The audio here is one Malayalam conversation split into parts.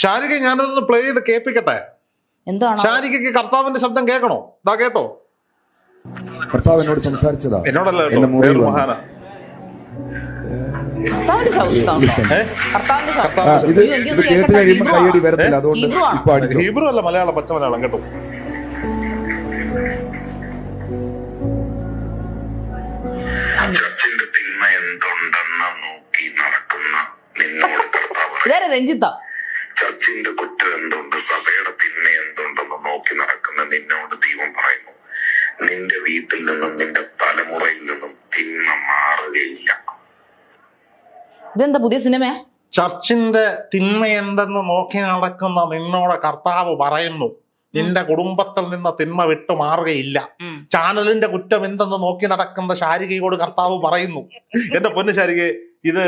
ഷാരിക ഞാനതൊന്ന് പ്ലേ ചെയ്ത് കേൾപ്പിക്കട്ടെ? എന്താണ്? ഷാരികയ്ക്ക് കർത്താവിന്റെ ശബ്ദം കേൾക്കണോ? ഇതാ കേട്ടോ. കർത്താവ് എന്നോട് സംസാരിച്ചതാ. എന്നോടല്ല കേട്ടോ. മഹാന. ഹീബ്രു അല്ല മലയാളം പച്ച മലയാളം കേട്ടോ. ചർച്ചിന്റെ തിന്മ എന്തുണ്ടെന്ന് നോക്കി നടക്കുന്ന നിന്നോട് കർത്താവ് ഇതാരാ രഞ്ജിത്ത? ചർച്ചിന്റെ കുറ്റം എന്തുണ്ട്? സഭയുടെ തിന്മ എന്തുണ്ടെന്ന് നോക്കി നടക്കുന്ന നിന്നോട് ദൈവം പറയുന്നു നിന്റെ വീട്ടിൽ നിന്നും നിന്റെ തലമുറയിൽ നിന്നും തിന്മ മാറുകയില്ല. ഇതെന്താ പുതിയ സിനിമ ചർച്ചിന്റെ തിന്മ എന്തെന്ന് നോക്കി നടക്കുന്ന നിന്നോട് കർത്താവ് പറയുന്നു നിന്റെ കുടുംബത്തിൽ നിന്ന് തിന്മ വിട്ടു മാറുകയില്ല. ചാനലിന്റെ കുറ്റം എന്തെന്ന് നോക്കി നടക്കുന്ന ശാരികയോട് കർത്താവ് പറയുന്നു എന്റെ പൊന്ന് ശാരികെ ഇത്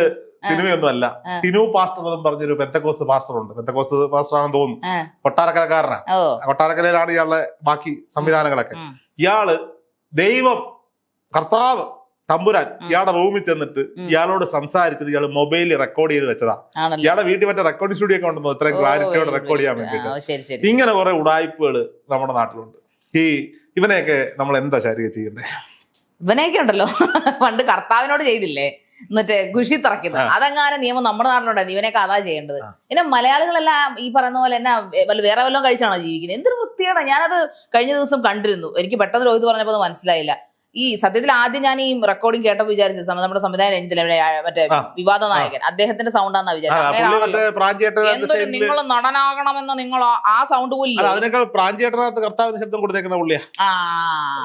സിനിമയൊന്നും അല്ല. ടിനു പാസ്റ്റർ എന്നും പറഞ്ഞൊരു പെന്തക്കോസ് പാസ്റ്റർ ഉണ്ട് പെന്തക്കോസ് പാസ്റ്റർ ആണെന്ന് തോന്നുന്നു. കൊട്ടാരക്കരക്കാരനാ. കൊട്ടാരക്കരയിലാണ് ഇയാളുടെ ബാക്കി സംവിധാനങ്ങളൊക്കെ. ഇയാൾ ദൈവം കർത്താവ് തമ്പുരാൻ. ഇയാളുടെ റൂമിൽ ചെന്നിട്ട് ഇയാളോട് സംസാരിച്ചത് ഇയാൾ മൊബൈലിൽ റെക്കോർഡ് ചെയ്ത് വെച്ചതാ. ഇയാളുടെ വീട്ടിൽ മറ്റേ റെക്കോർഡിംഗ് സ്റ്റുഡിയോ ഒക്കെ ഉണ്ടെന്ന്? ഇത്രയും ക്ലാരിറ്റിയോടെ റെക്കോർഡ് ചെയ്യാൻ. വേണ്ടിയിട്ട്. ഇങ്ങനെ കുറെ ഉടായ്പകൾ നമ്മുടെ നാട്ടിലുണ്ട്. ഈ ഇവനെയൊക്കെ നമ്മൾ എന്താ ശാരീരിക ചെയ്യണ്ടേ? ഇവനെയൊക്കെ ഉണ്ടല്ലോ. പണ്ട് കർത്താവിനോട് ചെയ്തില്ലേ? എന്നിട്ട് കുഷി തറക്കുന്നത്. അതങ്ങാനും നിയമം നമ്മുടെ നാട്ടിലുണ്ടായിരുന്നു. ഇവനെ അതാ ചെയ്യേണ്ടത്. പിന്നെ മലയാളികളെല്ലാം ഈ പറയുന്ന പോലെ എന്നാ വല്ല വേറെ വല്ലതും കഴിച്ചാണോ ജീവിക്കുന്നത്? എന്തൊരു വൃത്തിയാണ് ഞാനത് കഴിഞ്ഞ ദിവസം കണ്ടിരുന്നു. എനിക്ക് പെട്ടെന്ന് രോഹിത് പറഞ്ഞപ്പോൾ അത് മനസ്സിലായില്ല. ഈ സത്യത്തിൽ ആദ്യം ഞാൻ ഈ റെക്കോർഡിംഗ് കേട്ടപ്പോൾ വിചാരിച്ചത് നമ്മുടെ സംവിധാന രഞ്ജിത്തിലെ ആ, മറ്റേ വിവാദ നായകൻ അദ്ദേഹത്തിന്റെ സൗണ്ടാന്നാ വിചാരിച്ചത്. നിങ്ങൾ നടനാകണമെന്ന് നിങ്ങൾ ആ- സൗണ്ട് പോലും അല്ല ഇല്ലേ? അതിനേക്കാൾ പ്രാഞ്ചേട്ടനകത്ത് കർത്താവിന് ശബ്ദം കൊടുത്തേക്കുന്ന പുള്ളിയാ.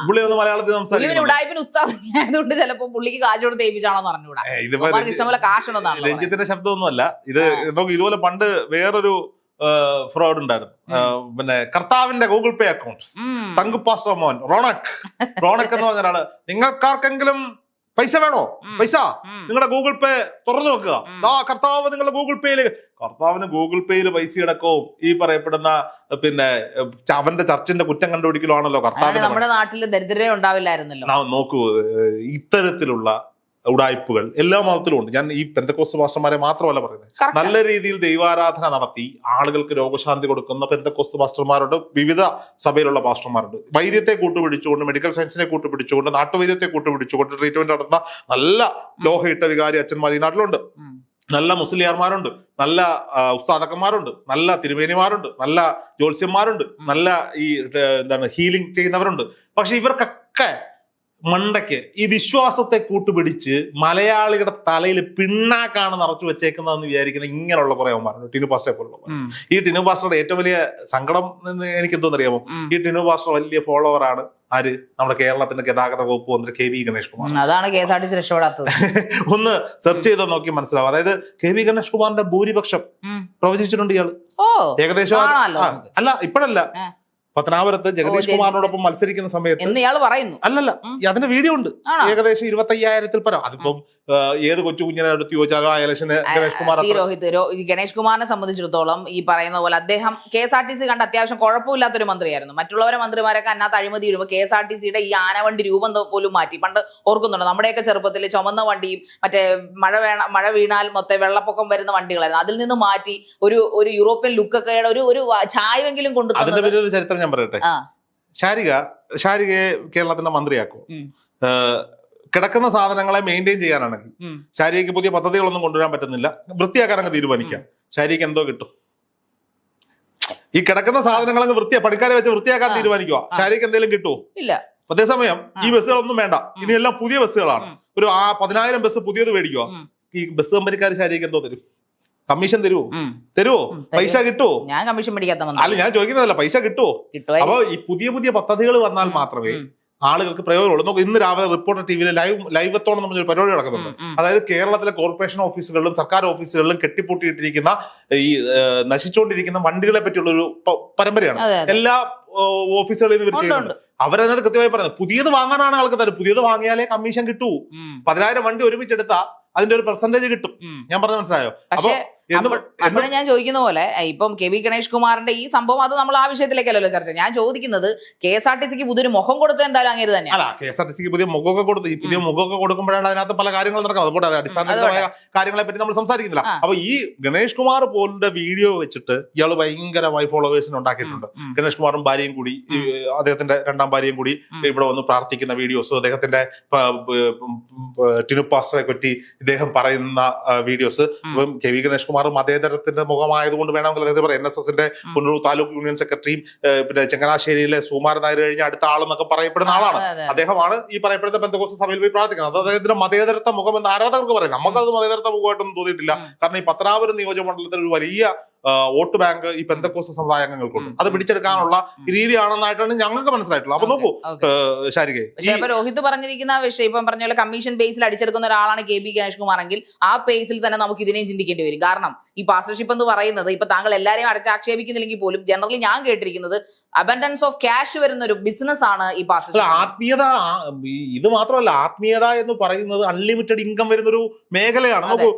പുള്ളി ഒന്ന് മലയാളത്തിൽ ഉടായ്പിന് ഉസ്താദ് ആയതുകൊണ്ട് ചിലപ്പോ പുള്ളിക്ക് കാശ് കൊടുത്ത് ഏൽപ്പിച്ചാണോ പറഞ്ഞുകൂടാ. ഇഷ്ടം പോലെ ഇഷ്ടംപോലെ കാശുണ്ടെന്നാണല്ലോ രഞ്ജിത്തിന്റെ ശബ്ദമൊന്നുമല്ല. ഇത് ഇതുപോലെ പണ്ട് വേറൊരു ഫ്രോഡ് ഉണ്ടായിരുന്നു. പിന്നെ കർത്താവിന്റെ ഗൂഗിൾ പേ അക്കൗണ്ട്. ഉം. തങ്കു പാസ്റ്റർ മോൻ റോണക്. റോണക് എന്ന് പറഞ്ഞ ഒരാൾ. നിങ്ങൾക്കാർക്കെങ്കിലും പൈസ വേണോ? പൈസ? നിങ്ങളുടെ ഗൂഗിൾ പേ തുറന്നു നോക്കുക ആ കർത്താവ് നിങ്ങളുടെ ഗൂഗിൾ പേയിൽ. കർത്താവിന് ഗൂഗിൾ പേയിൽ പൈസ അടക്കവും ഈ പറയപ്പെടുന്ന പിന്നെ അവന്റെ ചർച്ചിന്റെ കുറ്റം കണ്ടുപിടിക്കലാണല്ലോ കർത്താവ് നമ്മുടെ നാട്ടിൽ ദരിദ്രരെ ഉണ്ടാവില്ലായിരുന്നല്ലോ. നോക്കൂ ഇത്തരത്തിലുള്ള ഉടായ്പകൾ എല്ലാ മതത്തിലും ഉണ്ട്. ഞാൻ ഈ പെന്തക്കോസ് മാസ്റ്റർമാരെ മാത്രമല്ല പറയുന്നത്. നല്ല രീതിയിൽ ദൈവാരാധന നടത്തി ആളുകൾക്ക് രോഗശാന്തി കൊടുക്കുന്ന പെന്തക്കോസ് മാസ്റ്റർമാരുണ്ട് വിവിധ സഭയിലുള്ള മാസ്റ്റർമാരുണ്ട്. വൈദ്യത്തെ കൂട്ടുപിടിച്ചുകൊണ്ട് മെഡിക്കൽ സയൻസിനെ കൂട്ടുപിടിച്ചുകൊണ്ട് നാട്ടുവൈദ്യത്തെ കൂട്ടുപിടിച്ചുകൊണ്ട് ട്രീറ്റ്മെന്റ് നടത്തുന്ന നല്ല ലോഹയിട്ട വികാരി അച്ഛന്മാർ ഈ നാട്ടിലുണ്ട്. നല്ല മുസ്ലിയാർമാരുണ്ട്. നല്ല ഉസ്താദക്കന്മാരുണ്ട്. നല്ല തിരുമേനിമാരുണ്ട്. നല്ല ജ്യോത്സ്യന്മാരുണ്ട്. നല്ല ഈ എന്താണ് ഹീലിംഗ് ചെയ്യുന്നവരുണ്ട്. പക്ഷെ ഇവർക്കൊക്കെ മണ്ടയ്ക്ക് ഈ വിശ്വാസത്തെ കൂട്ടുപിടിച്ച് മലയാളികളുടെ തലയിൽ പിണ്ണാക്കാണ് നിറച്ചു വെച്ചേക്കുന്നതെന്ന് വിചാരിക്കുന്ന ഇങ്ങനെയുള്ള കുറെ അവന്മാരുണ്ട്. ടിനു പാസ്റ്റെ പോലുള്ള ഈ ടിനു പാസ്റ്ററുടെ ഏറ്റവും വലിയ സങ്കടം എന്ന് എനിക്ക് എന്തോന്നറിയാമോ. ഈ ടിനു പാസ്റ്റർ വലിയ ഫോളോവറാണ് ആര്? നമ്മുടെ കേരളത്തിന്റെ ഗതാഗത വകുപ്പ് മന്ത്രി കെ വി ഗണേഷ് കുമാർ. അതാണ് K S R T C രക്ഷപ്പെടാത്തത്. ഒന്ന് സെർച്ച് ചെയ്ത് നോക്കി മനസ്സിലാവും. അതായത് കെ വി ഗണേഷ് കുമാറിന്റെ ഭൂരിപക്ഷം. പ്രവചിച്ചിട്ടുണ്ട് ഇയാൾ ഏകദേശം. അല്ല ഇപ്പോഴല്ല. പത്തനാപുരത്ത് ജഗദീഷ്. കുമാറിനോടൊപ്പം മത്സരിക്കുന്ന സമയത്ത് പറയുന്നു. അല്ലല്ല. അതിന്റെ വീഡിയോ ഉണ്ട് ഏകദേശം ഇരുപത്തി അയ്യായിരത്തിൽ പരം. അതിപ്പം ഏത് കൊച്ചു കുഞ്ഞിനെ എടുത്ത് ചോദിച്ചാലും ആ ഇലക്ഷന് ഗണേഷ് കുമാർ രോഹിത് ഗണേഷ് കുമാറിനെ സംബന്ധിച്ചിടത്തോളം ഈ പറയുന്ന പോലെ അദ്ദേഹം K S R T C കണ്ട അത്യാവശ്യം കുഴപ്പമില്ലാത്തൊരു മന്ത്രിയായിരുന്നു. മറ്റുള്ളവരെ മന്ത്രിമാരൊക്കെ അന്നാത്ത് അഴിമതി ഇടുമ്പോൾ കെ എസ് ആർ ടി സിയുടെ ഈ ആനവണ്ടി രൂപം പോലും മാറ്റി. പണ്ട് ഓർക്കുന്നുണ്ട്? നമ്മുടെയൊക്കെ ചെറുപ്പത്തിൽ ചുമന്ന വണ്ടിയും മറ്റേ മഴ വേണ മഴ വീണാൽ മൊത്തം വെള്ളപ്പൊക്കം വരുന്ന വണ്ടികളായിരുന്നു. അതിൽ നിന്ന് മാറ്റി ഒരു ഒരു യൂറോപ്യൻ ലുക്കൊക്കെ ഒരു ഒരു ചായവെങ്കിലും കൊണ്ടു ഞാൻ പറയട്ടെ. ശാരിക ശാരികയെ കേരളത്തിന്റെ മന്ത്രിയാക്കും. കിടക്കുന്ന സാധനങ്ങളെ മെയിന്റെയിൻ ചെയ്യാനാണെങ്കിൽ ശാരീരിക്ക് ശാരികയ്ക്ക് പുതിയ പദ്ധതികളൊന്നും കൊണ്ടുവരാൻ പറ്റുന്നില്ല. വൃത്തിയാക്കാൻ അങ്ങ് തീരുമാനിക്കാം. ശാരിക്ക് എന്തോ കിട്ടും. ഈ കിടക്കുന്ന സാധനങ്ങൾ അങ്ങ് വൃത്തിയാ പണിക്കാരെ വെച്ച് വൃത്തിയാക്കാൻ. തീരുമാനിക്കുക ശാരീരിക്ക് ശാരിക്ക് എന്തെങ്കിലും കിട്ടുമോ ഇല്ല. അതേസമയം ഈ ബസ്സുകളൊന്നും വേണ്ട. ഇനിയെല്ലാം പുതിയ ബസ്സുകളാണ്. ഒരു ആ പതിനായിരം ബസ് പുതിയത് മേടിക്കുക ഈ ബസ് കമ്പനിക്കാർ ശാരിക്ക് എന്തോ തരും? കമ്മീഷൻ തരുമോ തരുവോ? തരുമോ പൈസ കിട്ടുമോ ഞാൻ കമ്മീഷൻ മേടിക്കാത്ത അല്ല ഞാൻ ചോദിക്കുന്നതല്ല പൈസ കിട്ടുമോ കിട്ടുമായിരിക്കും അപ്പൊ ഈ പുതിയ പുതിയ പദ്ധതികൾ വന്നാൽ മാത്രമേ ആളുകൾക്ക് പ്രയോജനമുള്ളൂ. നോക്കൂ ഇന്ന് രാവിലെ റിപ്പോർട്ടർ ടിവിയിൽ ലൈവ് ലൈവത്തോളം നമ്മൾ ഒരു പരിപാടി നടക്കുന്നുണ്ട്. അതായത് കേരളത്തിലെ കോർപ്പറേഷൻ ഓഫീസുകളിലും സർക്കാർ ഓഫീസുകളിലും കെട്ടിപ്പൂട്ടിയിട്ടിരിക്കുന്ന ഈ നശിച്ചുകൊണ്ടിരിക്കുന്ന വണ്ടികളെ പറ്റിയുള്ള ഒരു പരമ്പരയാണ്. എല്ലാ ഓഫീസുകളിൽ നിന്ന് ചെയ്യുന്നുണ്ട്. അവരതിനകത്ത് കൃത്യമായി പറയുന്നത് പുതിയത് വാങ്ങാനാണ് ആൾക്ക് തരും. പുതിയത് വാങ്ങിയാലേ കമ്മീഷൻ കിട്ടൂ. പതിനായിരം വണ്ടി ഒരുമിച്ചെടുത്താൽ അതിന്റെ ഒരു പെർസെന്റേജ് കിട്ടും. ഞാൻ പറഞ്ഞ മനസ്സിലായോ? അപ്പൊ അപ്പോഴും ഞാൻ ചോദിക്കുന്ന പോലെ ഇപ്പം കെ വി ഗണേഷ് കുമാറിന്റെ ഈ സംഭവം അത് നമ്മൾ ആ വിഷയത്തിലേക്കല്ലല്ലോ ചർച്ച. ഞാൻ ചോദിക്കുന്നത് കെ എസ് ആർ ടി സിക്ക് പുതിയൊരു മുഖം കൊടുത്ത എന്തായാലും അങ്ങേര് തന്നെ അല്ല കെ എസ് ആർ ടി സിക്ക് പുതിയ മുഖമൊക്കെ കൊടുത്തു ഈ പുതിയ മുഖമൊക്കെ കൊടുക്കുമ്പോഴാണ് അതിനകത്ത് പല കാര്യങ്ങൾ നടക്കുന്നത്. അതുകൊണ്ട് അത് അടിസ്ഥാനപരമായ കാര്യങ്ങളെ പറ്റി നമ്മൾ സംസാരിക്കുന്നില്ല. അപ്പൊ ഈ ഗണേഷ് കുമാർ പോലിന്റെ വീഡിയോ വെച്ചിട്ട് ഇയാൾ ഭയങ്കരമായി ഫോളോവേഴ്സിന് ഉണ്ടാക്കിയിട്ടുണ്ട്. ഗണേഷ് കുമാറും ഭാര്യയും കൂടി അദ്ദേഹത്തിന്റെ രണ്ടാം ഭാര്യയും കൂടി. ഇവിടെ വന്ന് പ്രാർത്ഥിക്കുന്ന വീഡിയോസ് അദ്ദേഹത്തിന്റെ പ- പ- പ- ടിനു പാസ്റ്ററെ പറ്റി ഇദ്ദേഹം പറയുന്ന videos. K V Ganesh Kumar മതേതരത്തിന്റെ മുഖമായതുകൊണ്ട് വേണമെങ്കിൽ അദ്ദേഹത്തെ പറയാം. എൻ എസ് എസിന്റെ. പുനലൂർ താലൂക്ക് യൂണിയൻ സെക്രട്ടറിയും പിന്നെ ചങ്ങനാശ്ശേരിയിലെ സുമാരൻ നായർ കഴിഞ്ഞ അടുത്ത ആളെന്നൊക്കെ പറയപ്പെടുന്ന ആളാണ്. അദ്ദേഹമാണ് ഈ പറയപ്പെടുന്ന ബന്ധുക്കോസ് സഭയിൽ പോയി പ്രാർത്ഥിക്കുന്നത്. അത് അദ്ദേഹത്തിന്റെ മതേതരത്വ മുഖം എന്ന് ആരാധകർക്ക് പറയാം. നമുക്കത് മതേതരത്വ മുഖമായിട്ടൊന്നും തോന്നിയിട്ടില്ല. കാരണം ഈ പത്തനാപുരം നിയോജക മണ്ഡലത്തിൽ ഒരു വലിയ വോട്ട് ബാങ്ക് ഈ പെന്തക്കോസ് സമുദായ അംഗങ്ങൾക്കുണ്ട്. അത് പിടിച്ചെടുക്കാനുള്ള രീതിയാണെന്നായിട്ടാണ് ഞങ്ങൾക്ക് മനസ്സിലായിട്ടുള്ളത്. അപ്പൊ നോക്കൂ ശാരികെ രോഹിത് പറഞ്ഞിരിക്കുന്ന വിഷയം ഇപ്പം പറഞ്ഞ പോലെ കമ്മീഷൻ ബേസിൽ അടിച്ചെടുക്കുന്ന ഒരാളാണ് കെ ബി ഗണേഷ് കുമാർ എങ്കിൽ ആ പേസിൽ തന്നെ നമുക്ക് ഇതിനെയും ചിന്തിക്കേണ്ടി വരും. കാരണം ഈ പാസ്റ്റർഷിപ്പ് എന്ന് പറയുന്നത് ഇപ്പൊ താങ്കൾ എല്ലാവരെയും അടച്ചാക്ഷേപിക്കുന്നില്ലെങ്കിൽ പോലും ജനറലി ഞാൻ കേട്ടിരിക്കുന്നത് അബൻഡൻസ് ഓഫ് ക്യാഷ് വരുന്ന ഒരു ബിസിനസ് ആണ് ഈ പാസ്റ്റ് ആത്മീയത ഇത് മാത്രമല്ല ആത്മീയത എന്ന് പറയുന്നത് അൺലിമിറ്റഡ് ഇൻകം വരുന്ന ഒരു മേഖലയാണ് നമുക്ക്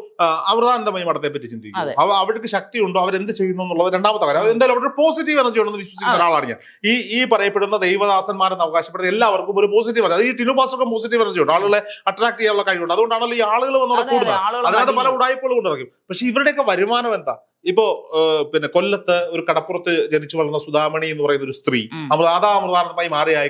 അമൃതാനന്ദമയി മഠത്തെ പറ്റി ചിന്തിക്കും. അവർക്ക് ശക്തിയുണ്ടോ? അവരെന്ത് ചെയ്യുന്നു എന്നുള്ളത് രണ്ടാമത്തെ കാര്യം. എന്തായാലും അവരുടെ പോസിറ്റീവ് എനർജി ഉണ്ടെന്ന് വിശ്വസിക്കുന്ന. ഒരാളാണ് ഞാൻ. ഈ ഈ പറയപ്പെടുന്ന ദൈവദാസന്മാരെന്ന് അവകാശപ്പെടുന്ന എല്ലാവർക്കും ഒരു പോസിറ്റീവ് എനർജി ഈ ടിനു പാസ്റ്റർക്ക് പോസിറ്റീവ് എനർജി ഉണ്ട്. ആളുകളെ അട്രാക്ട് ചെയ്യാനുള്ള കഴിവുണ്ട്. അതുകൊണ്ടാണല്ലോ ഈ ആളുകൾ അതെ, കൂടുതൽ അതായത് അതിനകത്ത് പല ഉടായ്പകളും കൊണ്ടിറക്കും പക്ഷെ ഇവരുടെയൊക്കെ വരുമാനം എന്താ? ഇപ്പോ പിന്നെ കൊല്ലത്ത് ഒരു കടപ്പുറത്ത് ജനിച്ചു വളർന്ന സുധാമണി എന്ന് പറയുന്ന ഒരു സ്ത്രീ. അമൃതാ അമൃതാനന്ദമായി മാറി ആയി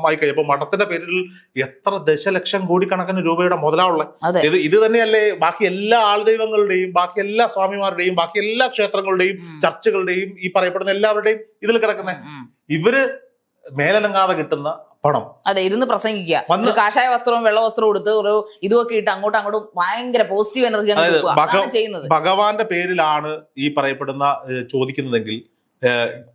ആയി മഠത്തിന്റെ പേരിൽ എത്ര ദശലക്ഷം കോടിക്കണക്കിന് രൂപയുടെ മുതലാവുള്ള അതെ ഇത് ഇത് തന്നെയല്ലേ ബാക്കി എല്ലാ ആൾദൈവങ്ങളുടെയും ബാക്കി എല്ലാ സ്വാമിമാരുടെയും ബാക്കി എല്ലാ ക്ഷേത്രങ്ങളുടെയും ചർച്ചകളുടെയും ഈ പറയപ്പെടുന്ന എല്ലാവരുടെയും ഇതിൽ കിടക്കുന്ന ഉം, ഉം. ഇവർ മേലനങ്ങാതെ കിട്ടുന്ന പണം. അതെ ഇരുന്ന് പ്രസംഗിക്കുക. കാഷായ വസ്ത്രവും വെള്ള വസ്ത്രവും എടുത്ത് ഒരു ഇതുമൊക്കെ ഇട്ട് അങ്ങോട്ടും അങ്ങോട്ടും ഭയങ്കര പോസിറ്റീവ് എനർജി അങ്ങ് ചെയ്യുന്നത്. ഭഗവാന്റെ പേരിലാണ് ഈ പറയപ്പെടുന്ന ചോദിക്കുന്നതെങ്കിൽ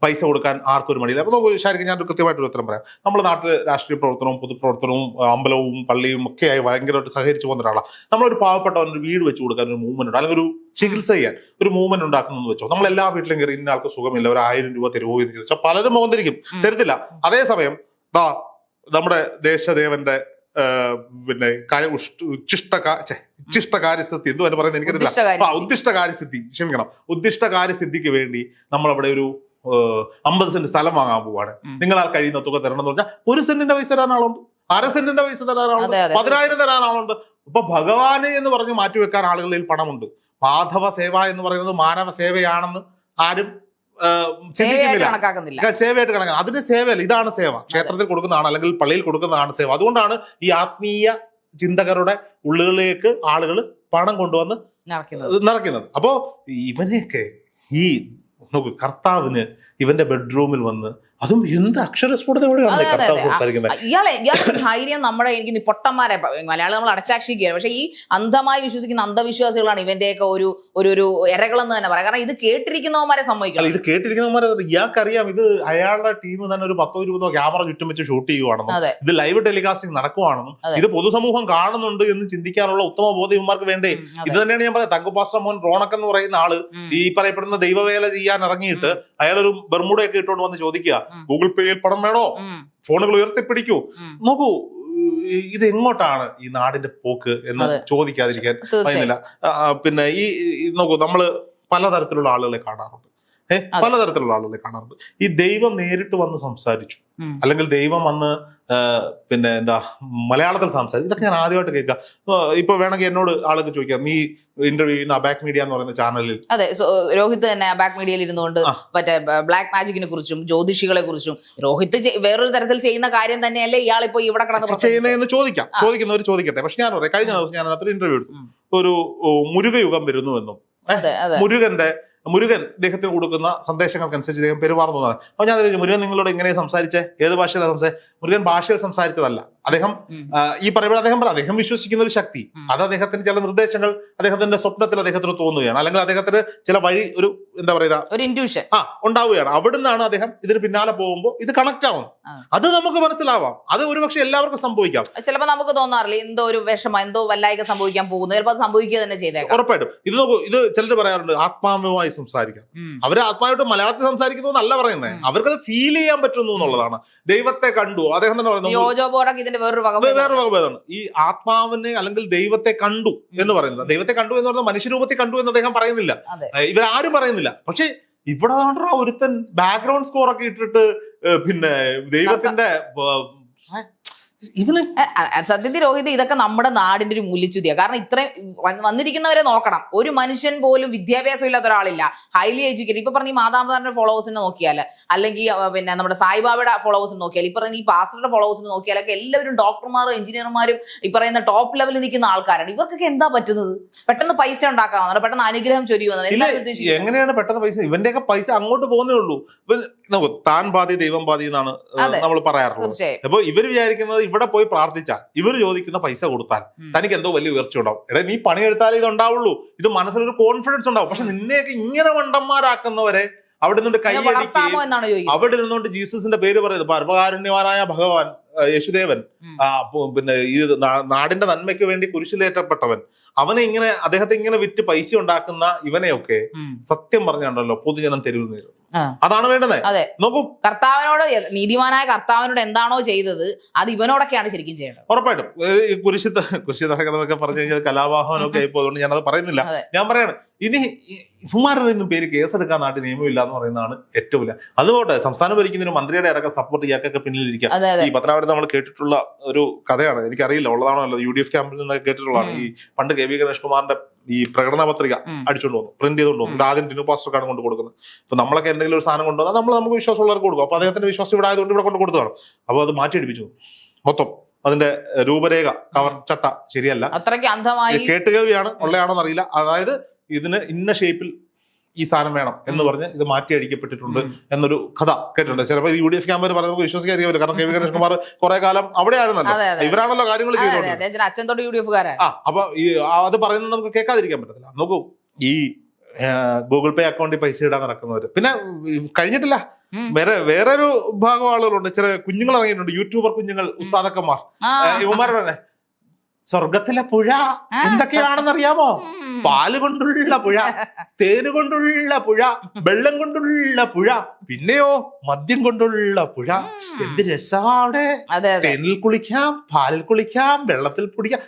പൈസ കൊടുക്കാൻ ആർക്കും ഒരു മടിയില്ല. അപ്പൊ ശരിക്കും ഞാൻ കൃത്യമായിട്ടൊരു ഉത്തരം പറയാം. നമ്മുടെ നാട്ടിൽ രാഷ്ട്രീയ പ്രവർത്തനവും പൊതുപ്രവർത്തനവും അമ്പലവും പള്ളിയും ഒക്കെയായി ഭയങ്കരമായിട്ട് സഹകരിച്ചു പോകുന്ന ഒരാളാണ് നമ്മളൊരു പാവപ്പെട്ടവൻ ഒരു വീട് വെച്ച് കൊടുക്കാൻ ഒരു മൂവ്മെന്റ് ഉണ്ട്. അല്ലെങ്കിൽ ഒരു ചികിത്സ ചെയ്യാൻ ഒരു മൂവ്മെന്റ് ഉണ്ടാക്കുന്നു എന്ന് വെച്ചോ. നമ്മൾ എല്ലാ വീട്ടിലും കയറി ഇന്ന ആൾക്ക് സുഖമില്ല. ഒരു ആയിരം രൂപ തരുമോ എന്ന് ചോദിച്ചാൽ പലരും മുഖം തിരിക്കും. തരുത്തില്ല. അതേസമയം നമ്മുടെ ദേശദേവന്റെ പിന്നെ ഛെ, ഉച്ഛിഷ്ട കാര്യസിദ്ധി പറയുന്നത് എനിക്കറിയില്ല. ഉദ്ദിഷ്ടകാര്യസിദ്ധി ആ ഉദ്ദിഷ്ട കാര്യസിദ്ധി ക്ഷമിക്കണം. ഉദ്ദിഷ്ട വേണ്ടി നമ്മൾ അവിടെ ഒരു അമ്പത് സെന്റ് സ്ഥലം വാങ്ങാൻ പോവാണ്. നിങ്ങളാൽ കഴിയുന്ന തുക തരണം എന്ന് പറഞ്ഞാൽ ഒരു സെന്റിന്റെ പൈസ തരാൻ ആളുണ്ട്. അര സെന്റിന്റെ പൈസ തരാൻ ആളുണ്ട്. അതെ, അതെ. പതിനായിരം തരാൻ ആളുണ്ട്. ഇപ്പൊ ഭഗവാന് എന്ന് പറഞ്ഞ് മാറ്റിവെക്കാൻ ആളുകളിൽ പണമുണ്ട്. മാധവ സേവ എന്ന് പറയുന്നത് മാനവ സേവയാണെന്ന് ആരും ചിന്തിക്കുന്നില്ല. സേവയായിട്ട് കണക്കാണ് അതിന് സേവയല്ല. ഇതാണ് സേവ. ക്ഷേത്രത്തിൽ കൊടുക്കുന്നതാണ് അല്ലെങ്കിൽ പള്ളിയിൽ കൊടുക്കുന്നതാണ് സേവ. അതുകൊണ്ടാണ് ഈ ആത്മീയ ചിന്തകരുടെ ഉള്ളുകളിലേക്ക് ആളുകൾ പണം കൊണ്ടുവന്ന് നടക്കുന്നത് നിറയ്ക്കുന്നത്. അപ്പോ ഇവനെയൊക്കെ ഈ നോക്ക് കർത്താവിന് ഇവന്റെ ബെഡ്റൂമിൽ വന്ന് അതും എന്ത് ഇയാളുടെ ധൈര്യം നമ്മുടെ എനിക്ക് പൊട്ടന്മാരെ മലയാളം നമ്മൾ അടച്ചാക്ഷിക്കുകയാണ്. പക്ഷെ ഈ അന്ധമായി വിശ്വസിക്കുന്ന അന്ധവിശ്വാസികളാണ് ഇവന്റെയൊക്കെ ഒരു ഒരു ഒരു ഇരകളെന്ന് തന്നെ പറയാം. കാരണം ഇത് കേട്ടിരിക്കുന്നവന്മാരെ സംഭവിക്കണം ഇത് കേട്ടിരിക്കുന്നവന്മാരെ ഇയാൾക്കറിയാം. ഇത് അയാളുടെ ടീം തന്നെ ഒരു പത്തോ ഇരുപതോ ക്യാമറ ചുറ്റും വെച്ച് ഷൂട്ട് ചെയ്യുവാണെന്നും ഇത് ലൈവ് ടെലികാസ്റ്റിംഗ് നടക്കുവാണെന്നും ഇത് പൊതുസമൂഹം കാണുന്നുണ്ട് എന്ന് ചിന്തിക്കാനുള്ള ഉത്തമ ബോധം ഇവന്മാർക്ക് വേണ്ടേ ഇത് തന്നെയാണ് ഞാൻ പറയുന്നത് തങ്കുപാസ്റ്റർ മോൻ റോണക്ക് എന്ന് പറയുന്ന ആൾ ഈ പറയപ്പെടുന്ന ദൈവവേല ചെയ്യാൻ ഇറങ്ങിയിട്ട് അയാളൊരു ബർമുടയൊക്കെ ഇട്ടുകൊണ്ട് വന്ന് ചോദിക്കുക. ഗൂഗിൾ പേയിൽ പണം വേണോ? ഫോണുകൾ ഉയർത്തിപ്പിടിക്കൂ. നോക്കൂ ഇത് എങ്ങോട്ടാണ് ഈ നാടിന്റെ പോക്ക് എന്ന്. ചോദിക്കാതിരിക്കാൻ പറയുന്നില്ല പിന്നെ ഈ ഈ നോക്കൂ നമ്മൾ പലതരത്തിലുള്ള ആളുകളെ കാണാറുണ്ട്. ഏഹ്. പലതരത്തിലുള്ള ആളുകളെ കാണാറുണ്ട്. ഈ ദൈവം നേരിട്ട് വന്ന് സംസാരിച്ചു. അല്ലെങ്കിൽ ദൈവം വന്ന് പിന്നെ എന്താ മലയാളത്തിൽ സംസാരിച്ചു. ഇതൊക്കെ ഞാൻ ആദ്യമായിട്ട് കേൾക്കാം. ഇപ്പൊ വേണമെങ്കിൽ എന്നോട് ആൾക്ക് ചോദിക്കാം. നീ ഇന്റർവ്യൂ ചെയ്യുന്ന അബാക് മീഡിയ എന്ന് പറയുന്ന ചാനലിൽ അതെ രോഹിത് തന്നെ അബാക് മീഡിയയിൽ ഇരുന്നുകൊണ്ട്. മറ്റേ ബ്ലാക്ക് മാജിക്കിനെ കുറിച്ചും ജ്യോതിഷികളെ കുറിച്ചും രോഹിത് വേറൊരു തരത്തിൽ ചെയ്യുന്ന കാര്യം തന്നെയല്ലേ ഇയാൾ ഇപ്പൊ ഇവിടെ കടന്ന്? ചെയ്യുന്നതെന്ന് ചോദിക്കാം. ചോദിക്കുന്നവർ ചോദിക്കട്ടെ. പക്ഷെ ഞാൻ പറയാം. കഴിഞ്ഞ ദിവസം ഞാൻ അതിനകത്തൊരു ഇന്റർവ്യൂ എടുത്തു. ഒരു മുരുകയുഗം വരുന്നുവെന്നും. അതെ അതെ. മുരുകന്റെ മുരുകൻ ഇദ്ദേഹത്തിന് കൊടുക്കുന്ന സന്ദേശങ്ങൾക്കനുസരിച്ച് ഇദ്ദേഹം പെരുമാറുന്നതാണ്. അപ്പൊ ഞാൻ ചോദിച്ചു, മുരുകൻ നിങ്ങളോട് ഇങ്ങനെ സംസാരിച്ചേ? ഏത് ഭാഷയിലാണ് സംസാരിച്ചത് മുരുകൻ ഭാഷയിൽ സംസാരിച്ചതല്ല. അദ്ദേഹം ഈ പറയുമ്പോൾ അദ്ദേഹം പറ അദ്ദേഹം വിശ്വസിക്കുന്ന ഒരു ശക്തി. അത് അദ്ദേഹത്തിന് ചില നിർദ്ദേശങ്ങൾ അദ്ദേഹത്തിന്റെ സ്വപ്നത്തിൽ അദ്ദേഹത്തിന് തോന്നുകയാണ്. അല്ലെങ്കിൽ അദ്ദേഹത്തിന് ചില വഴി ഒരു എന്താ പറയുക ഒരു ഇൻട്യൂഷൻ ആ ഉണ്ടാവുകയാണ്. അവിടുന്നാണ് അദ്ദേഹം ഇതിന് പിന്നാലെ പോകുമ്പോൾ ഇത് കണക്ട് ആവും അത് നമുക്ക് മനസ്സിലാവാം. അത് ഒരുപക്ഷെ എല്ലാവർക്കും സംഭവിക്കാം. ചിലപ്പോൾ നമുക്ക് തോന്നാറില്ല എന്തോ ഒരു വിഷമം എന്തോ വല്ലായിക സംഭവിക്കാൻ പോകുന്നു. ചിലപ്പോൾ അത് സംഭവിക്കുക തന്നെ ചെയ്തേക്കാം. ഉറപ്പായിട്ടും. ഇത് നോക്കൂ ഇത് ചിലർ പറയാറുണ്ട് ആത്മാവുമായി സംസാരിക്കാം. അവർ ആത്മാവായിട്ട് മലയാളത്തിൽ സംസാരിക്കുന്നു എന്നല്ല പറയുന്നത് അവർക്ക് അവർക്കത് ഫീൽ ചെയ്യാൻ പറ്റുന്നു എന്നുള്ളതാണ്. ദൈവത്തെ കണ്ടു. അദ്ദേഹം തന്നെ പറയുന്നു ഇതിന്റെ വേറൊരു വകഭേദമാണ് ഈ ആത്മാവിനെ അല്ലെങ്കിൽ ദൈവത്തെ കണ്ടു എന്ന് പറയുന്നത്. ദൈവത്തെ കണ്ടു എന്ന് പറഞ്ഞാൽ മനുഷ്യരൂപത്തെ കണ്ടു എന്ന് അദ്ദേഹം പറയുന്നില്ല. ഇവരാരും പറയുന്നില്ല. പക്ഷെ ഇവിടെ ഒരുത്തൻ ബാക്ക്ഗ്രൗണ്ട് സ്കോർ ഒക്കെ ഇട്ടിട്ട് പിന്നെ ദൈവത്തിന്റെ ഇവന് സത്യത്തിൽ രോഹിത് ഇതൊക്കെ നമ്മുടെ നാടിന്റെ ഒരു മൂല്യച്യുതിയാണ് കാരണം ഇത്രയും വന്നിരിക്കുന്നവരെ നോക്കണം. ഒരു മനുഷ്യൻ പോലും വിദ്യാഭ്യാസം ഇല്ലാത്ത ഒരാളില്ല. ഹൈലി എഡ്യൂക്കേറ്റഡ് ഇപ്പൊ പറഞ്ഞ ഈ മാതാപിതാന്റെ ഫോളോവേഴ്സിനെ നോക്കിയാൽ അല്ലെങ്കിൽ പിന്നെ നമ്മുടെ സായിബാബയുടെ ഫോളോവേഴ്സിന് നോക്കിയാൽ ഇപ്പൊ പറഞ്ഞ ഈ പാസ്റ്ററുടെ ഫോളോവേഴ്സിനെ നോക്കിയാലൊക്കെ എല്ലാവരും ഡോക്ടർമാരും എഞ്ചിനീയർമാരും ഈ പറയുന്ന ടോപ്പ് ലെവലിൽ നിൽക്കുന്ന ആൾക്കാരാണ്. ഇവർക്കൊക്കെ എന്താ പറ്റുന്നത്? പെട്ടെന്ന് പൈസ ഉണ്ടാക്കാവുന്നത് പെട്ടെന്ന് അനുഗ്രഹം എന്താ എങ്ങനെയാണ് പെട്ടെന്ന് പൈസ? ഇവന്റെയൊക്കെ പൈസ അങ്ങോട്ട് പോകുന്നേ ഉള്ളൂ. താൻ ബാധി ദൈവം ബാധി എന്നാണ് നമ്മൾ പറയാറുള്ളത്. അപ്പൊ ഇവർ വിചാരിക്കുന്നത് ഇവിടെ പോയി പ്രാർത്ഥിച്ചാൽ ഇവർ ചോദിക്കുന്ന പൈസ കൊടുത്താൽ തനിക്ക് എന്തോ വലിയ ഉയർച്ച ഉണ്ടാവും. എടാ നീ പണിയെടുത്താലേ ഇത് ഉണ്ടാവുള്ളൂ. ഇത് മനസ്സിലൊരു കോൺഫിഡൻസ് ഉണ്ടാവും. പക്ഷെ നിന്നെയൊക്കെ ഇങ്ങനെ വണ്ടന്മാരാക്കുന്നവരെ അവിടെ നിന്നുകൊണ്ട് കൈയടിക്കുകയും അവിടെ നിന്നുകൊണ്ട് ജീസസിന്റെ പേര് പറയുന്നത്. പരമകാരുണ്യവാനായ ഭഗവാൻ യേശുദേവൻ പിന്നെ ഈ നാടിന്റെ നന്മയ്ക്ക് വേണ്ടി കുരിശിലേറ്റപ്പെട്ടവൻ. അവനെ ഇങ്ങനെ അദ്ദേഹത്തെ ഇങ്ങനെ വിറ്റ് പൈസ ഉണ്ടാക്കുന്ന ഇവനെയൊക്കെ സത്യം പറഞ്ഞുണ്ടല്ലോ പൊതുജനം തെരുവ് നേരും അതാണ് വേണ്ടത്. അതെ. നോക്കൂ. കർത്താവിനോട് നീതിമാനായ കർത്താവിനോട് എന്താണോ ചെയ്തത് അത് ഇവനോടൊക്കെയാണ് ശരിക്കും ചെയ്യേണ്ടത്. ഉറപ്പായിട്ടും. കുരിശിതഹകരണം എന്നൊക്കെ പറഞ്ഞു കഴിഞ്ഞാൽ കലാവാഹനമൊക്കെ ആയി പോയതുകൊണ്ട് ഞാനത് പറയുന്നില്ല. ഞാൻ പറയാണ് ഇനി ഇഫുമാരുടെ ഒന്നും പേര് കേസെടുക്കാൻ നാട്ടിൽ നിയമമില്ല എന്ന് പറയുന്നതാണ് ഏറ്റവും ഇല്ല അതുപോലെ സംസ്ഥാനം ഭരിക്കുന്നതിന് മന്ത്രിയുടെ അടക്കം സപ്പോർട്ട് ഇയാൾക്കൊക്കെ പിന്നിലിരിക്കുക ഈ പത്രാവിടെ നമ്മൾ കേട്ടിട്ടുള്ള ഒരു കഥയാണ്. എനിക്കറിയില്ല. ഉള്ളതാണോ അല്ല യു ഡി എഫ് ക്യാമ്പിൽ നിന്ന് കേട്ടിട്ടുള്ളതാണ്. ഈ പണ്ട് കെ വി ഗണേഷ് കുമാറിന്റെ ഈ പ്രകടന പത്രിക അടിച്ചുകൊണ്ട് വന്നു. പ്രിന്റ് ചെയ്തുകൊണ്ട് വന്നു. ആദ്യം ടിനു പാസ്റ്റർക്കാണ് കൊണ്ട് കൊടുക്കുന്നത്. അപ്പൊ നമ്മളൊക്കെ എന്തെങ്കിലും ഒരു സാധനം കൊണ്ടുവന്നാൽ നമ്മൾ നമുക്ക് വിശ്വാസമുള്ളവർക്ക് കൊടുക്കും. അപ്പൊ അദ്ദേഹത്തിന്റെ വിശ്വാസം ഇവിടെ ആയതുകൊണ്ട് ഇവിടെ കൊണ്ട് കൊടുത്തതാണ്. അപ്പൊ അത് മാറ്റി അടിപ്പിച്ചു. മൊത്തം അതിന്റെ രൂപരേഖ കവർ ചട്ട ശരിയല്ല. അത്രയ്ക്ക് അന്ധമായി കേട്ടുകേൾവിയാണ് ഉള്ളയാണോ എന്നറിയില്ല അതായത് ഇതിന് ഇന്ന ഷേപ്പിൽ ഈ സാധനം വേണം എന്ന് പറഞ്ഞ് ഇത് മാറ്റി അടിക്കപ്പെട്ടിട്ടുണ്ട് എന്നൊരു കഥ കേട്ടിട്ടുണ്ട്. ചിലപ്പോൾ യു ഡി എഫ് ക്യാമ്പ് പറയുന്നത് നമുക്ക് പറ്റില്ല. കാരണം കെ വി ഗണേഷ് കുമാർ കുറെ കാലം അവിടെ ആയിരുന്നല്ലോ. ഇവരാണല്ലോ കാര്യങ്ങൾ ചെയ്തോണ്ട് ആ അപ്പൊ ഈ അത് പറയുന്നത് നമുക്ക് കേൾക്കാതിരിക്കാൻ പറ്റത്തില്ല. നോക്കൂ ഈ ഗൂഗിൾ പേ അക്കൗണ്ടിൽ പൈസ ഇടാൻ നടക്കുന്നവര്. പിന്നെ കഴിഞ്ഞിട്ടില്ല. വേറെ വേറെ വേറൊരു ഭാഗം ആളുകളുണ്ട്. ചില കുഞ്ഞുങ്ങൾ ഇറങ്ങിയിട്ടുണ്ട്. യൂട്യൂബർ കുഞ്ഞുങ്ങൾ ഉസ്താദക്കന്മാർ. യുവമാരുടെ ഇവന്മാരുടെ തന്നെ സ്വർഗത്തിലെ പുഴ എന്തൊക്കെയാണെന്ന് എന്തൊക്കെയാണെന്നറിയാമോ. പാൽ കൊണ്ടുള്ള പുഴ തേന് കൊണ്ടുള്ള പുഴ വെള്ളം കൊണ്ടുള്ള പുഴ പിന്നെയോ മദ്യം കൊണ്ടുള്ള പുഴ. എന്ത് രസമാ അവിടെ? അതെ അതെ. തേനിൽ കുളിക്കാം പാലിൽ കുളിക്കാം വെള്ളത്തിൽ കുടിക്കാം.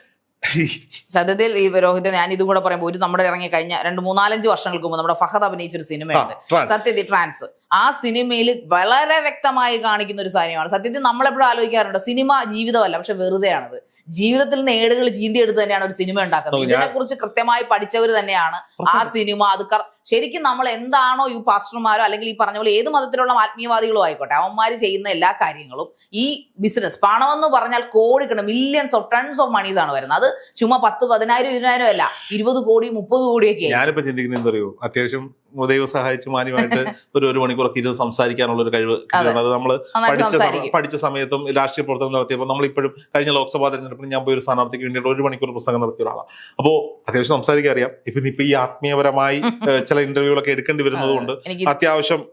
സത്യത്തിൽ ഈ രോഹിത് ഞാൻ ഇതും കൂടെ പറയുമ്പോൾ ഒരു നമ്മുടെ ഇറങ്ങി കഴിഞ്ഞ രണ്ട് മൂന്നാലഞ്ച് വർഷങ്ങൾക്ക് മുമ്പ് നമ്മുടെ ഫഹദ് അഭിനയിച്ചൊരു സിനിമയുണ്ട്. സത്യത്തിൽ ട്രാൻസ് ആ സിനിമയിൽ വളരെ വ്യക്തമായി കാണിക്കുന്ന ഒരു കാര്യമാണ് സത്യത്തിൽ നമ്മളെപ്പോഴും ആലോചിക്കാറുണ്ട് സിനിമ ജീവിതമല്ല പക്ഷെ വെറുതെയാണത്. ജീവിതത്തിൽ നിന്ന് ഏടുകൾ ചീന്തിയെടുത്ത് തന്നെയാണ് ഒരു സിനിമ ഉണ്ടാക്കുന്നത്. ഇതിനെ കുറിച്ച് കൃത്യമായി പഠിച്ചവർ തന്നെയാണ് ആ സിനിമ. അത് ശരിക്കും നമ്മൾ എന്താണോ ഈ പാസ്റ്റർമാരോ അല്ലെങ്കിൽ ഈ പറഞ്ഞ പോലെ ഏത് മതത്തിലുള്ള ആത്മീയവാദികളോ ആയിക്കോട്ടെ അവന്മാര് ചെയ്യുന്ന എല്ലാ കാര്യങ്ങളും ഈ ബിസിനസ് പണമെന്ന് പറഞ്ഞാൽ കോടിക്കണം millions of tons of monies ആണ് വരുന്നത്. അത് ചുമ്മാ പത്ത് പതിനായിരം ഇരുപതിനായിരം അല്ല ഇരുപത് കോടി മുപ്പത് കോടിയൊക്കെ ഞാനിപ്പോ ചിന്തിക്കുന്നത് എന്താ അറിയോ? അത്യാവശ്യം ദൈവം സഹായിച്ചു മാന്യമായിട്ട് ഒരു ഒരു മണിക്കൂറൊക്കെ ഇരുന്ന് സംസാരിക്കാനുള്ള ഒരു കഴിവ്. അത്. നമ്മൾ പഠിച്ച പഠിച്ച സമയത്തും രാഷ്ട്രീയ പ്രവർത്തനം നടത്തിയപ്പോൾ നമ്മൾ ഇപ്പോഴും കഴിഞ്ഞ ലോക്സഭാ തെരഞ്ഞെടുപ്പിന് ഞാൻ പോയി ഒരു സ്ഥാനാർത്ഥിക്ക് വേണ്ടിയിട്ട് ഒരു മണിക്കൂർ പ്രസംഗം നടത്തിയ ഒരാളാണ് അപ്പോൾ അത്യാവശ്യം സംസാരിക്കാൻ അറിയാം. ഇപ്പം ഇപ്പൊ ഈ ആത്മീയപരമായി ചില ഇന്റർവ്യൂകളൊക്കെ എടുക്കേണ്ടി വരുന്നത് കൊണ്ട് അത്യാവശ്യം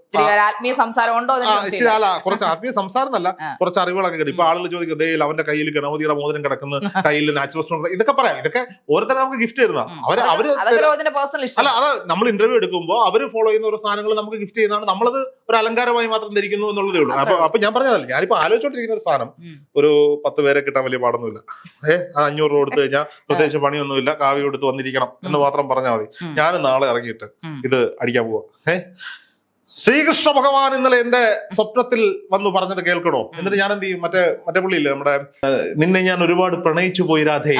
ആത്മീയ സംസാരം ഉണ്ടോ ഇച്ചിരി അല്ല കുറച്ച് ആത്മീയ സംസാരം എന്നല്ല കുറച്ച് അറിവുകളൊക്കെ കിട്ടും. ഇപ്പൊ ആളുകൾ ചോദിക്കും ദേ അവന്റെ കയ്യിൽ ഗണപതിയുടെ മോദനം കിടക്കുന്നു കയ്യിൽ നാച്ചുറൽ സ്റ്റോൺ ഇതൊക്കെ പറയാം. ഇതൊക്കെ ഓരോരുത്തരും നമുക്ക് ഗിഫ്റ്റ് തരുന്ന. അവർ അവർ അല്ല അത് നമ്മൾ ഇന്റർവ്യൂ എടുക്കുമ്പോൾ അവർ ഫോളോ ചെയ്യുന്ന ഓരോ സാധനങ്ങൾ നമുക്ക് ഗിഫ്റ്റ് ചെയ്യുന്നതാണ്. നമ്മളത് ഒരു അലങ്കാരമായി മാത്രം ധരിക്കുന്നു എന്നുള്ളതേ ഉള്ളൂ. അപ്പൊ അപ്പൊ ഞാൻ പറഞ്ഞതല്ല ഞാനിപ്പോ ആലോചിച്ചോണ്ടിരിക്കുന്ന ഒരു സാധനം. ഒരു പത്ത് പേരെ കിട്ടാൻ വലിയ പാടൊന്നുമില്ല. ഏഹ് ആ അഞ്ഞൂറ് രൂപ കൊടുത്തു കഴിഞ്ഞാൽ പ്രത്യേകിച്ച് പണിയൊന്നുമില്ല കാവ്യം എടുത്ത് വന്നിരിക്കണം എന്ന് മാത്രം പറഞ്ഞാൽ മതി. ഞാൻ നാളെ ഇറങ്ങിയിട്ട് ഇത് അടിക്കാൻ പോവാ. ഏ? ശ്രീകൃഷ്ണ ഭഗവാൻ ഇന്നലെ എന്റെ സ്വപ്നത്തിൽ വന്നു പറഞ്ഞത് കേൾക്കണോ? എന്നിട്ട് ഞാൻ എന്ത് ചെയ്യും? മറ്റേ മറ്റേ പുള്ളിയില്ലേ നമ്മുടെ നിന്നെ ഞാൻ ഒരുപാട് പ്രണയിച്ചു പോയി രാധേ.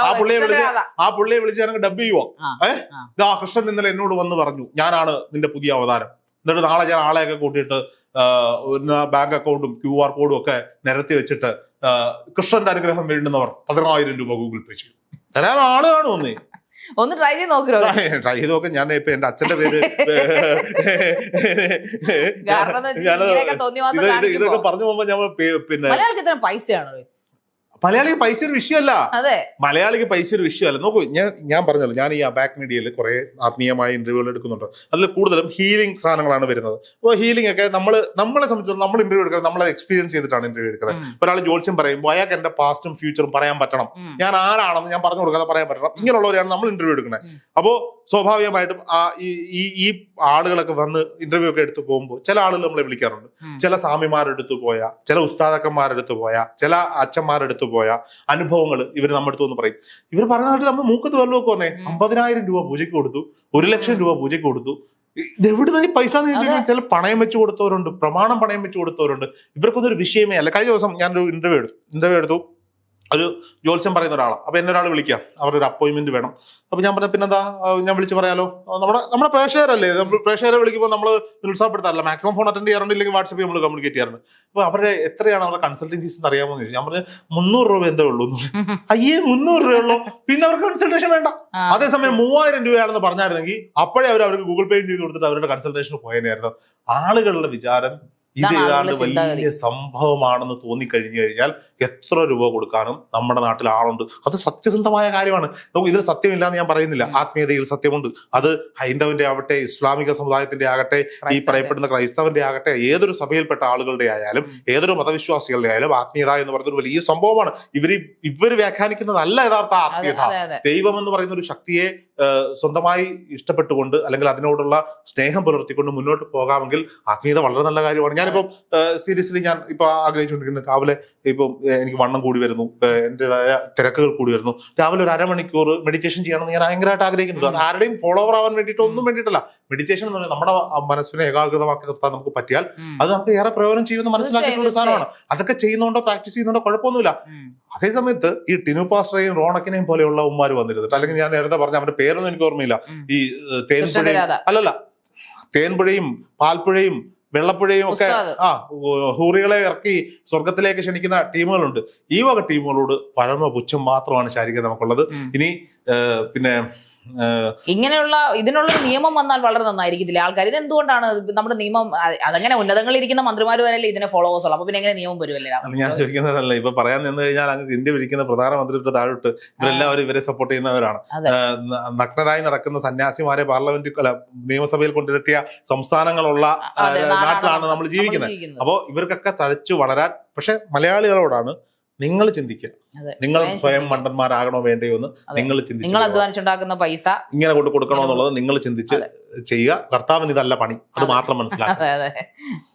ആ, പുള്ളിയെ വിളിച്ച് ആ പുള്ളിയെ വിളിച്ച് ഞാൻ ഡബ് ചെയ്യുവോ. ഏഹ് ആ. ഇതാ കൃഷ്ണൻ ഇന്നലെ എന്നോട് വന്ന് പറഞ്ഞു ഞാനാണ് നിന്റെ പുതിയ അവതാരം. എന്നിട്ട് നാളെ ഞാൻ ആളെയൊക്കെ കൂട്ടിയിട്ട് ബാങ്ക് അക്കൗണ്ടും ക്യു ആർ കോഡും ഒക്കെ നിരത്തി വെച്ചിട്ട് കൃഷ്ണന്റെ അനുഗ്രഹം വേണ്ടുന്നവർ പതിനായിരം രൂപ ഗൂഗിൾ പേ ചെയ്യും. തരാൻ ആൾ കാണുമെന്നേ. ഒന്ന് ട്രൈ ചെയ്ത് നോക്ക് ട്രൈ ചെയ്ത് നോക്കാം ഞാൻ ഇപ്പൊ എന്റെ അച്ഛന്റെ പേര് ഇതൊക്കെ പറഞ്ഞു പോകുമ്പോ ഞാൻ പിന്നെ പൈസയാണോ. മലയാളിക്ക് പൈസ ഒരു വിഷയമല്ല. മലയാളിക്ക് പൈസ ഒരു വിഷയമല്ല. നോക്കൂ ഞാൻ ഞാൻ പറഞ്ഞല്ലോ ഞാൻ ഈ അബാക് മീഡിയയിൽ കുറെ ആത്മീയമായ ഇന്റർവ്യൂകൾ എടുക്കുന്നുണ്ട്. അതിൽ കൂടുതലും ഹീലിംഗ് സാധനങ്ങളാണ് വരുന്നത്. അപ്പോൾ ഹീലിംഗ് ഒക്കെ നമ്മൾ നമ്മളെ സംബന്ധിച്ചിടത്തോളം നമ്മൾ ഇന്റർവ്യൂ എടുക്കുന്നത് നമ്മളെ എക്സ്പീരിയൻസ് ചെയ്തിട്ടാണ് ഇന്റർവ്യൂ എടുക്കുന്നത്. ഒരാൾ ജോത്സ്യം പറയുമ്പോൾ അയാൾക്ക് എന്റെ പാസ്റ്റും ഫ്യൂച്ചറും പറയാൻ പറ്റണം. ഞാൻ ആരാണെന്ന് ഞാൻ പറഞ്ഞു കൊടുക്കാതെ പറയാൻ പറ്റണം. ഇങ്ങനെയുള്ളവരെയാണ് നമ്മൾ ഇന്റർവ്യൂ എടുക്കുന്നത്. ഉം. സ്വാഭാവികമായിട്ടും ആ ഈ ഈ ആളുകളൊക്കെ വന്ന് ഇന്റർവ്യൂ ഒക്കെ എടുത്തു പോകുമ്പോൾ ചില ആളുകൾ നമ്മളെ വിളിക്കാറുണ്ട്. ചില സ്വാമിമാരെടുത്ത് പോയ ചില ഉസ്താദക്കന്മാരെടുത്ത് പോയ ചില അച്ഛന്മാരെടുത്ത് പോയ അനുഭവങ്ങൾ ഇവർ നമ്മുടെ അടുത്ത് വന്ന് പറയും. ഇവർ പറയുന്നതായിട്ട് നമ്മൾ മൂക്കത്ത് വല്ല ഒക്കെ വന്നേ. അമ്പതിനായിരം രൂപ പൂജയ്ക്ക് കൊടുത്തു ഒരു ലക്ഷം രൂപ പൂജയ്ക്ക് കൊടുത്തു. ഇതെവിടുന്ന ഈ പൈസ എന്ന് ചോദിച്ചാൽ ചില പണയം വെച്ച് കൊടുത്തവരുണ്ട് പ്രമാണം പണയം വെച്ച് കൊടുത്തവരുണ്ട്. ഇവർക്കൊന്നും ഒരു വിഷയമേ അല്ല. കഴിഞ്ഞ ദിവസം ഞാനൊരു ഇന്റർവ്യൂ എടുത്തു. ഇന്റർവ്യൂ എടുത്തു. ഒരു ജോത്സ്യം പറയുന്ന ഒരാളാണ് അപ്പൊ എന്നെ ഒരാൾ വിളിക്കാം. അവരൊരു അപ്പോയിന്റ്മെന്റ് വേണം. അപ്പൊ ഞാൻ പറഞ്ഞ പിന്നെന്താ? ഞാൻ വിളിച്ച് പറയാലോ? നമ്മുടെ നമ്മുടെ പ്രേക്ഷകരല്ലേ? നമ്മൾ പ്രേക്ഷകരെ വിളിക്കുമ്പോൾ നമ്മൾ നിരുത്സാഹപ്പെടുത്താറില്ല മാക്സിമം ഫോൺ അറ്റൻഡ് ചെയ്യാറുണ്ടെങ്കിൽ വാട്സപ്പിൽ നമ്മൾ കമ്മ്യൂണിക്കേറ്റ് ചെയ്യാറുണ്ട്. അപ്പൊ അവരുടെ എത്രയാണ് അവരുടെ കൺസൾട്ടിംഗ് ഫീസ് എന്ന് അറിയാമോ എന്ന് ചോദിച്ചു. ഞാൻ പറഞ്ഞു മുന്നൂറ് രൂപ എന്തേ ഉള്ളൂ. അയ്യേ മുന്നൂറ് രൂപയുള്ളൂ പിന്നെ അവർക്ക് കൺസൾട്ടേഷൻ വേണ്ട. അതേസമയം മൂവായിരം രൂപയാണെന്ന് പറഞ്ഞായിരുന്നെങ്കിൽ അപ്പോഴേ അവർ അവർക്ക് ഗൂഗിൾ പേയും ചെയ്ത് കൊടുത്തിട്ട് അവരുടെ കൺസൾട്ടേഷന് പോയതായിരുന്നു ആളുകളുടെ വിചാരം ഇത് ഏതാണ്ട് വലിയ സംഭവമാണെന്ന് തോന്നിക്കഴിഞ്ഞു കഴിഞ്ഞാൽ എത്ര രൂപ കൊടുക്കാനും നമ്മുടെ നാട്ടിൽ ആളുണ്ട്. അത് സത്യസന്ധമായ കാര്യമാണ്. നമുക്ക് ഇതിൽ സത്യമില്ല എന്ന് ഞാൻ പറയുന്നില്ല. ആത്മീയതയിൽ സത്യമുണ്ട്. അത് ഹൈന്ദവന്റെ ആവട്ടെ ഇസ്ലാമിക സമുദായത്തിന്റെ ആകട്ടെ ഈ പറയപ്പെടുന്ന ക്രൈസ്തവന്റെ ആകട്ടെ ഏതൊരു സഭയിൽപ്പെട്ട ആളുകളുടെ ആയാലും ഏതൊരു മതവിശ്വാസികളുടെ ആയാലും ആത്മീയത എന്ന് പറയുന്ന ഒരു വലിയ സംഭവമാണ്. ഇവർ ഇവർ വ്യാഖ്യാനിക്കുന്നതല്ല യഥാർത്ഥ ആത്മീയത. ദൈവം എന്ന് പറയുന്ന ഒരു ശക്തിയെ സ്വന്തമായി ഇഷ്ടപ്പെട്ടുകൊണ്ട് അല്ലെങ്കിൽ അതിനോടുള്ള സ്നേഹം പുലർത്തിക്കൊണ്ട് മുന്നോട്ട് പോകാമെങ്കിൽ ആത്മീയത വളരെ നല്ല കാര്യമാണ്. ഞാനിപ്പം സീരിയസ്ലി ഞാൻ ഇപ്പൊ ആഗ്രഹിച്ചുകൊണ്ടിരിക്കുന്നത് രാവിലെ ഇപ്പം എനിക്ക് വണ്ണം കൂടി വരുന്നു. എന്റെതായ തിരക്കുകൾ കൂടി വരുന്നു. രാവിലെ ഒരു അരമണിക്കൂർ മെഡിറ്റേഷൻ ചെയ്യണമെന്ന് ഞാൻ ഭയങ്കരമായിട്ട് ആഗ്രഹിക്കുന്നുണ്ട്. അത് ആരുടെയും ഫോളോവർ ആവാൻ വേണ്ടിയിട്ട് ഒന്നും വേണ്ടിയിട്ടല്ല. മെഡിറ്റേഷൻ എന്ന് പറയുന്നത് നമ്മുടെ മനസ്സിനെ ഏകാഗ്രതമാക്കി നിർത്താൻ നമുക്ക് പറ്റിയാൽ അത് നമുക്ക് ഏറെ പ്രയോജനം ചെയ്യുമെന്ന് മനസ്സിലാക്കിയിട്ടുള്ള സാധനമാണ്. അതൊക്കെ ചെയ്യുന്നതുകൊണ്ടോ പ്രാക്ടീസ് ചെയ്യുന്നതുകൊണ്ടോ കുഴപ്പമൊന്നുമില്ല. ഉം. അതേ സമയത്ത് ഈ ടിനു പാസ്റ്ററേയും റോണക്കിനെയും പോലെയുള്ള ഉമ്മാര് വന്നിരുന്നിട്ട് അല്ലെങ്കിൽ ഞാൻ നേരത്തെ പറഞ്ഞ അവന്റെ പേരൊന്നും എനിക്ക് ഓർമ്മയില്ല. ഈ തേൻപുഴയും അല്ലല്ല തേൻപുഴയും പാൽപ്പുഴയും വെള്ളപ്പുഴയും ഒക്കെ ആ ഹൂറികളെ ഇറക്കി സ്വർഗത്തിലേക്ക് ക്ഷണിക്കുന്ന ടീമുകളുണ്ട്. ഈ വക ടീമുകളോട് പരമ പുച്ഛം മാത്രമാണ് ശാരിക നമുക്കുള്ളത്. ഇനി പിന്നെ ഇങ്ങനെയുള്ള ഇതിനുള്ള നിയമം വന്നാൽ വളരെ നന്നായിരിക്കും നന്നായിരിക്കത്തില്ല? ആൾക്കാർ ഇത് എന്തുകൊണ്ടാണ് നമ്മുടെ നിയമം അത് അതങ്ങനെ ഉന്നതങ്ങളിൽ ഇരിക്കുന്ന മന്ത്രിമാർ വരെയല്ലേ ഇതിനെ ഫോളോവേഴ്സ് ഉള്ളൂ അപ്പൊ പിന്നെ എങ്ങനെ നിയമം വരുമല്ലേ ഞാൻ ചോദിക്കുന്നതല്ല ഇപ്പൊ പറയാൻ നിന്ന് കഴിഞ്ഞാൽ അങ്ങ് ഇന്ത്യ വിളിക്കുന്ന പ്രധാനമന്ത്രിയുടെ താഴോട്ട് ഇവരെല്ലാവരും ഇവരെ സപ്പോർട്ട് ചെയ്യുന്നവരാണ്. നഗ്നരായി നടക്കുന്ന സന്യാസിമാരെ പാർലമെന്റ് നിയമസഭയിൽ കൊണ്ടുവരുത്തിയ സംസ്ഥാനങ്ങളുള്ള നാട്ടിലാണ് നമ്മൾ ജീവിക്കുന്നത്. ജീവിക്കുന്നത്. അപ്പോ ഇവർക്കൊക്കെ തഴച്ചു വളരാൻ പക്ഷെ മലയാളികളോടാണ് നിങ്ങൾ ചിന്തിക്കുക. നിങ്ങൾ സ്വയം. മണ്ടന്മാരാകണോ വേണ്ടയോ എന്ന്. നിങ്ങൾ നിങ്ങൾ ചിന്തിച്ചു അധ്വാനിച്ചുണ്ടാക്കുന്ന പൈസ ഇങ്ങനെ കൊണ്ട് കൊടുക്കണോ എന്നുള്ളത് നിങ്ങൾ ചിന്തിച്ച് ചെയ്യുക. കർത്താവിന് ഇതല്ല പണി. അത് മാത്രം മനസ്സിലാക്കുക.